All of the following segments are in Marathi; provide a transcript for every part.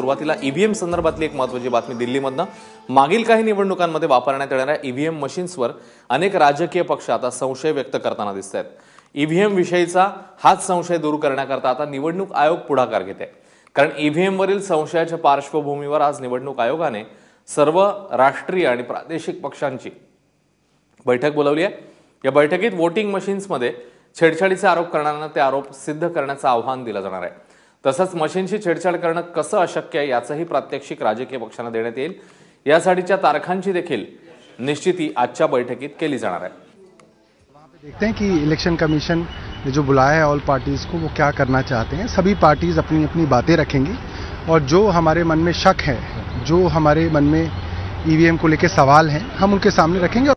सुरुवातीला ईव्हीएम संदर्भातली एक महत्वाची बातमी दिल्लीमधनं. मागील काही निवडणुकांमध्ये वापरण्यात येणाऱ्या ईव्हीएम मशीन्सवर अनेक राजकीय पक्ष आता संशय व्यक्त करताना दिसत आहेत ईव्हीएम विषयीचा हाच संशय दूर करण्याकरता आता निवडणूक आयोग पुढाकार घेत. आहे कारण ईव्हीएमवरील संशयाच्या पार्श्वभूमीवर आज निवडणूक आयोगाने सर्व राष्ट्रीय आणि प्रादेशिक पक्षांची बैठक बोलावली आहे. या बैठकीत वोटिंग मशीन्समध्ये छेडछाडीचे आरोप करणाऱ्यांना ते आरोप सिद्ध करण्याचं आव्हान दिलं जाणार आहे. तसंच मशीनशी छेडछाड करणं कसं अशक्य आहे याचंही प्रात्यक्षिक राजकीय पक्षांना देण्यात येईल. यासाठीच्या तारखांची देखील निश्चिती आजच्या बैठकीत केली जाणार आहे. देखते हैं कि इलेक्शन कमीशन ने जो बुलाया है ऑल पार्टीज़ को, वो क्या करना चाहते हैं? सभी पार्टीज़ अपनी अपनी बातें रखेंगी और जो हमारे मन में शक है, जो हमारे मन में ईवीएम को लेकर सवाल हैं, हम उनके सामने रखेंगे।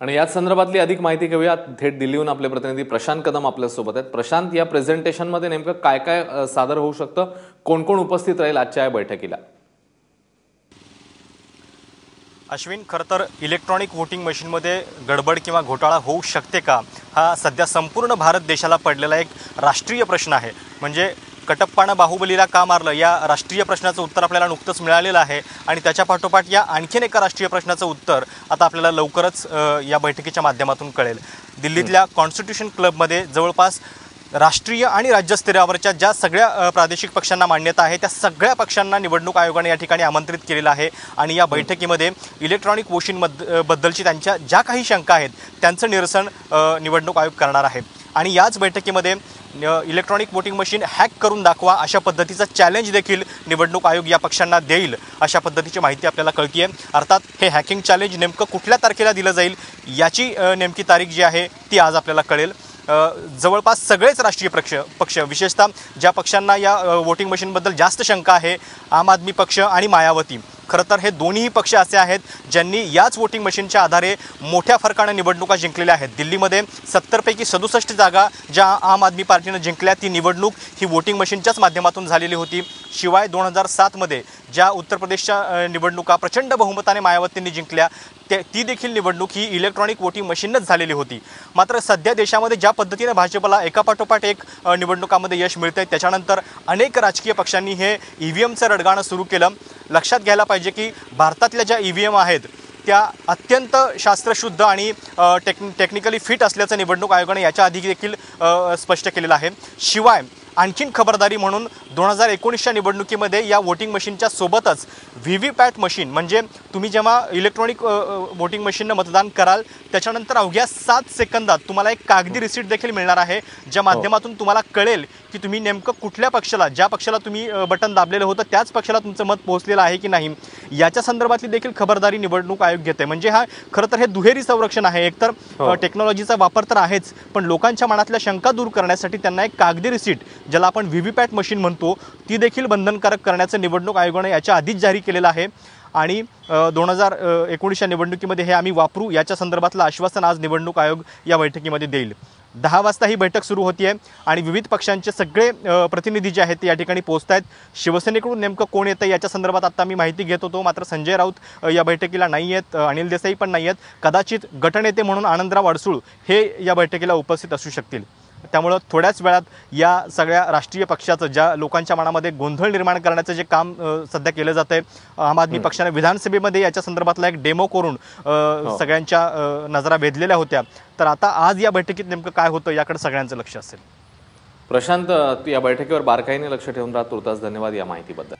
आणि याच संदर्भातली अधिक माहिती घेऊया थेट दिल्लीहून आपले प्रतिनिधी प्रशांत कदम आपल्यासोबत आहेत. प्रशांत या प्रेझेंटेशनमध्ये नेमकं काय काय सादर होऊ शकतं? कोण कोण उपस्थित राहील आजच्या या बैठकीला? अश्विन खरं तर इलेक्ट्रॉनिक वोटिंग मशीनमध्ये गडबड किंवा घोटाळा होऊ शकते का? हा सध्या संपूर्ण भारत देशाला पडलेला एक राष्ट्रीय प्रश्न आहे. म्हणजे कटप्पानं बाहुबलीला का मारलं? या राष्ट्रीय प्रश्नाचं उत्तर आपल्याला नुकतंच मिळालेलं आहे. आणि त्याच्या पाठोपाठ या आणखीन एका राष्ट्रीय प्रश्नाचं उत्तर आता आपल्याला लवकरच या बैठकीच्या माध्यमातून कळेल. दिल्लीतल्या कॉन्स्टिट्यूशन क्लबमध्ये जवळपास राष्ट्रीय आणि राज्यस्तरावरच्या ज्या सगळ्या प्रादेशिक पक्षांना मान्यता आहे त्या सगळ्या पक्षांना निवडणूक आयोगाने या ठिकाणी आमंत्रित केलेलं आहे. आणि या बैठकीमध्ये इलेक्ट्रॉनिक वोटिंग मद बद्दलची त्यांच्या ज्या काही शंका आहेत त्यांचं निरसन निवडणूक आयोग करणार आहे. आणि याच बैठकीमध्ये इलेक्ट्रॉनिक वोटिंग मशीन हॅक करून दाखवा अशा पद्धतीचं चॅलेंज देखील निवडणूक आयोग या पक्षांना देईल. अशा पद्धतीची माहिती आपल्याला कळती आहे अर्थात हे हॅकिंग चॅलेंज नेमकं कुठल्या तारखेला दिलं जाईल याची नेमकी तारीख जी आहे ती आज आपल्याला कळेल. जवळपास सगळेच राष्ट्रीय पक्ष पक्ष विशेषतः ज्या पक्षांना या वोटिंग मशीनबद्दल जास्त शंका आहे आम आदमी पक्ष आणि मायावती खरं तर हे दोन्ही पक्ष असे आहेत ज्यांनी याच वोटिंग मशीनच्या आधारे मोठ्या फरकानं निवडणुका जिंकलेल्या आहेत. दिल्लीमध्ये सत्तरपैकी सदुसष्ट जागा ज्या आम आदमी पार्टीनं जिंकल्या ती निवडणूक ही वोटिंग मशीनच्याच माध्यमातून झालेली होती. शिवाय दोन हजार सातमध्ये ज्या उत्तर प्रदेशच्या निवडणुका प्रचंड बहुमताने मायावतींनी जिंकल्या ते ती देखील निवडणूक ही इलेक्ट्रॉनिक वोटिंग मशीनच झालेली होती. मात्र सध्या देशामध्ये ज्या पद्धतीने भाजपला एकापाठोपाठ एक निवडणुकामध्ये यश मिळतंय त्याच्यानंतर अनेक राजकीय पक्षांनी हे ई व्ही एमचं रडगाणं सुरू केलं. लक्षात घ्यायला पाहिजे की भारतातल्या ज्या ई व्ही एम आहेत त्या अत्यंत शास्त्रशुद्ध आणि टेक् टेक्निकली फिट असल्याचं निवडणूक आयोगाने याच्या आधी देखील स्पष्ट केलेलं आहे. शिवाय आणखीन खबरदारी म्हणून दोन हजार एकोणीसच्या निवडणुकीमध्ये या वोटिंग मशीनच्या सोबतच व्ही व्ही पॅट मशीन म्हणजे तुम्ही जेव्हा इलेक्ट्रॉनिक वोटिंग मशीननं मतदान कराल त्याच्यानंतर अवघ्या सात सेकंदात तुम्हाला एक कागदी रिसीट देखील मिळणार आहे ज्या माध्यमातून तुम्हाला कळेल की तुम्ही नेमकं कुठल्या पक्षाला ज्या पक्षाला तुम्ही बटन दाबलेलं होतं त्याच पक्षाला तुमचं मत पोहोचलेलं आहे की नाही. याच्या संदर्भातली देखील खबरदारी निवडणूक आयोग घेते. म्हणजे हा खरं तर हे दुहेरी संरक्षण आहे. एकतर हो. टेक्नॉलॉजीचा वापर तर आहेच पण लोकांच्या मनातल्या शंका दूर करण्यासाठी त्यांना एक कागदी रिसीट ज्याला आपण व्ही व्ही पॅट मशीन म्हणतो ती देखील बंधनकारक करण्याचं निवडणूक आयोगाने याच्या आधीच जारी केलेलं आहे. आणि दोन हजार एकोणीसच्या निवडणुकीमध्ये हे आम्ही वापरू याच्या संदर्भातलं आश्वासन आज निवडणूक आयोग या बैठकीमध्ये देईल. दहा वाजता ही बैठक सुरू होती आहे आणि विविध पक्षांचे सगळे प्रतिनिधी जे आहेत ते या ठिकाणी पोहोचत आहेत शिवसेनेकडून नेमकं कोण येतं याच्या संदर्भात आता मी माहिती घेत होतो. मात्र संजय राऊत या बैठकीला नाही आहेत अनिल देसाई पण नाही आहेत कदाचित गटनेते म्हणून आनंदराव अडसूळ हे या बैठकीला उपस्थित असू शकतील. त्यामुळं थोड्याच वेळात या सगळ्या राष्ट्रीय पक्षाचं ज्या लोकांच्या मनामध्ये गोंधळ निर्माण करण्याचं जे काम सध्या केलं जात आहे आम आदमी पक्षाने विधानसभेमध्ये याच्या संदर्भातला एक डेमो करून अ, सगळ्यांच्या नजरा वेधलेल्या होत्या. तर आता आज या बैठकीत नेमकं काय होतं याकडे सगळ्यांचं लक्ष असेल. प्रशांत या बैठकीवर बारकाईने लक्ष ठेवून राहा. तुर्तास धन्यवाद या माहितीबद्दल.